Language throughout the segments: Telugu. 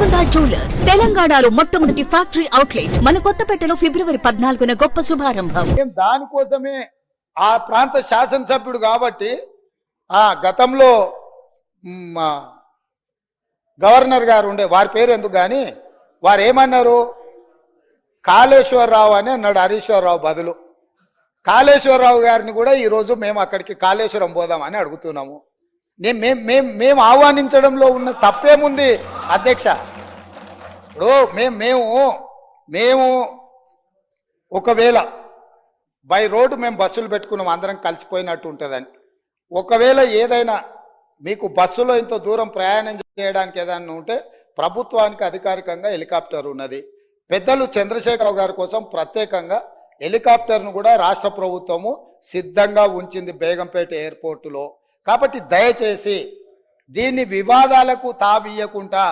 గోల్కొండ జ్యువెలర్స్ తెలంగాణలో మొట్టమొదటి ఫ్యాక్టరీ అవుట్లెట్ మన కొత్తపేటలో ఫిబ్రవరి పద్నాలుగున గొప్ప శుభారంభం. మేము దానికోసమే ఆ ప్రాంత శాసనసభ్యుడు కాబట్టి ఆ గతంలో మా గవర్నర్ గారు ఉండే వారి పేరు ఎందుకు కానీ వారు ఏమన్నారు కాళేశ్వరరావు అని అన్నాడు హరీశ్వరరావు బదులు. కాళేశ్వరరావు గారిని కూడా ఈరోజు మేము అక్కడికి కాళేశ్వరం పోదామని అడుగుతున్నాము. నేను మేము మేము మేము ఆహ్వానించడంలో ఉన్న తప్పేముంది అధ్యక్ష? ఇప్పుడు మేము మేము మేము ఒకవేళ బై రోడ్డు మేము బస్సులు పెట్టుకున్నాం అందరం కలిసిపోయినట్టు ఉంటుందని. ఒకవేళ ఏదైనా మీకు బస్సులో ఇంత దూరం ప్రయాణం చేయడానికి ఏదైనా ఉంటే ప్రభుత్వానికి అధికారికంగా హెలికాప్టర్ ఉన్నది. పెద్దలు చంద్రశేఖరరావు గారి కోసం ప్రత్యేకంగా హెలికాప్టర్ను కూడా రాష్ట్ర ప్రభుత్వము సిద్ధంగా ఉంచింది బేగంపేట ఎయిర్పోర్టులో. కాబట్టి దయచేసి దీన్ని వివాదాలకు తావీయకుండా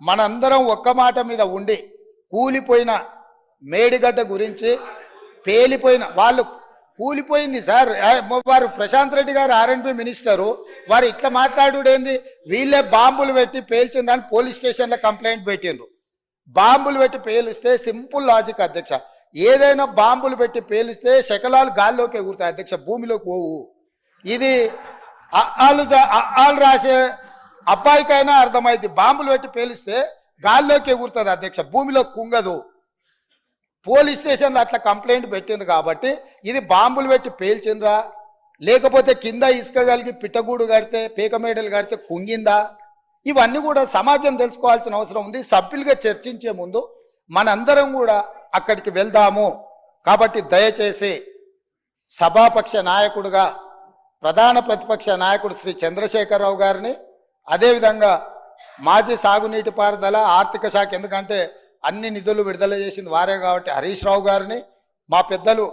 మనందరం ఒక్క మాట మీద ఉండి కూలిపోయిన మేడిగడ్డ గురించి పేలిపోయిన వాళ్ళు కూలిపోయింది సార్. వారు ప్రశాంత్ రెడ్డి గారు ఆర్ఎన్బి మినిస్టరు. వారు ఇట్లా మాట్లాడుడేంది వీళ్ళే బాంబులు పెట్టి పేల్చిందని పోలీస్ స్టేషన్లో కంప్లైంట్ పెట్టిండ్రు. బాంబులు పెట్టి పేలిస్తే సింపుల్ లాజిక్ అధ్యక్ష. ఏదైనా బాంబులు పెట్టి పేలిస్తే శకలాలు గాల్లోకి ఎగురుతాయి అధ్యక్ష భూమిలోకి పోవు. ఇది వాళ్ళు వాళ్ళు రాసే అబ్బాయికైనా అర్థమైంది బాంబులు పెట్టి పేలిస్తే గాల్లోకి ఎగురుతుంది అధ్యక్ష. భూమిలో కుంగదు. పోలీస్ స్టేషన్లో అట్లా కంప్లైంట్ పెట్టింది కాబట్టి ఇది బాంబులు పెట్టి పేల్చిండ్రా? లేకపోతే కింద ఇసుక కలిగి పిట్టగూడు కడితే పీకమేడలు కడితే కుంగిందా? ఇవన్నీ కూడా సమాజం తెలుసుకోవాల్సిన అవసరం ఉంది. సభ్యులుగా చర్చించే ముందు మనందరం కూడా అక్కడికి వెళ్దాము. కాబట్టి దయచేసి సభాపక్ష నాయకుడుగా ప్రధాన ప్రతిపక్ష నాయకుడు శ్రీ చంద్రశేఖరరావు గారిని అదేవిధంగా మాజీ సాగునీటి పారుదల ఆర్థిక శాఖ ఎందుకంటే అన్ని నిధులు విడుదల చేసింది వారే కాబట్టి హరీష్ రావు గారిని మా పెద్దలు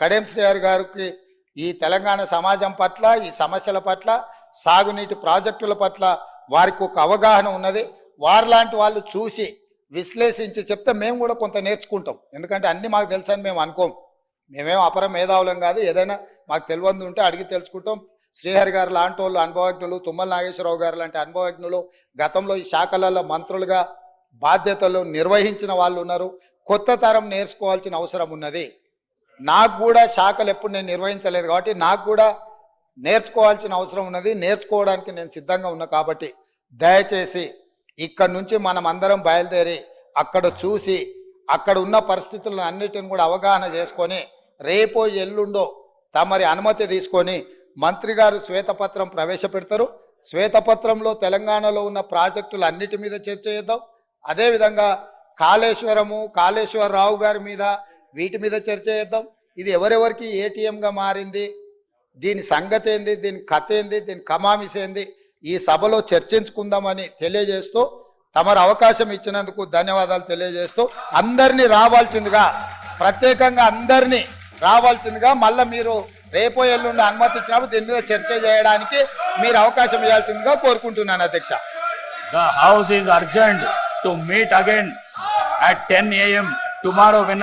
కడెం శ్రీహరి గారికి ఈ తెలంగాణ సమాజం పట్ల ఈ సమస్యల పట్ల సాగునీటి ప్రాజెక్టుల పట్ల వారికి ఒక అవగాహన ఉన్నది. వారిలాంటి వాళ్ళు చూసి విశ్లేషించి చెప్తే మేము కూడా కొంత నేర్చుకుంటాం. ఎందుకంటే అన్ని మాకు తెలుసని మేము అనుకోం. మేమేం అపర మేధావులం కాదు. ఏదైనా మాకు తెలియంది ఉంటే అడిగి తెలుసుకుంటాం. శ్రీహరి గారు లాంటి వాళ్ళు అనుభవజ్ఞులు తుమ్మల నాగేశ్వరరావు గారు లాంటి అనుభవజ్ఞులు గతంలో ఈ శాఖలలో మంత్రులుగా బాధ్యతలు నిర్వహించిన వాళ్ళు ఉన్నారు. కొత్త తరం నేర్చుకోవాల్సిన అవసరం ఉన్నది. నాకు కూడా శాఖలు ఎప్పుడు నేను నిర్వహించలేదు కాబట్టి నాకు కూడా నేర్చుకోవాల్సిన అవసరం ఉన్నది. నేర్చుకోవడానికి నేను సిద్ధంగా ఉన్నా కాబట్టి దయచేసి ఇక్కడ నుంచి మనం అందరం బయలుదేరి అక్కడ చూసి అక్కడ ఉన్న పరిస్థితులను అన్నిటిని కూడా అవగాహన చేసుకొని రేపో ఎల్లుండో తమరి అనుమతి తీసుకొని మంత్రి గారు శ్వేతపత్రం ప్రవేశపెడతారు. శ్వేతపత్రంలో తెలంగాణలో ఉన్న ప్రాజెక్టులు అన్నిటి మీద చర్చ చేద్దాం. అదేవిధంగా కాళేశ్వరము కాళేశ్వరరావు గారి మీద వీటి మీద చర్చ చేద్దాం. ఇది ఎవరెవరికి ఏటీఎంగా మారింది? దీని సంగతి ఏంది దీని కథ ఏంది దీని కమామిస్ ఏంది ఈ సభలో చర్చించుకుందామని తెలియజేస్తూ తమరు అవకాశం ఇచ్చినందుకు ధన్యవాదాలు తెలియజేస్తూ అందరినీ రావాల్సిందిగా ప్రత్యేకంగా అందరినీ రావాల్సిందిగా మళ్ళీ మీరు రేపో ఎల్లుండి అనుమతి ఇచ్చినప్పుడు దీని మీద చర్చ చేయడానికి మీరు అవకాశం ఇవ్వాల్సిందిగా కోరుకుంటున్నాను అధ్యక్ష the house is urgent to meet again at 10 a.m. tomorrow when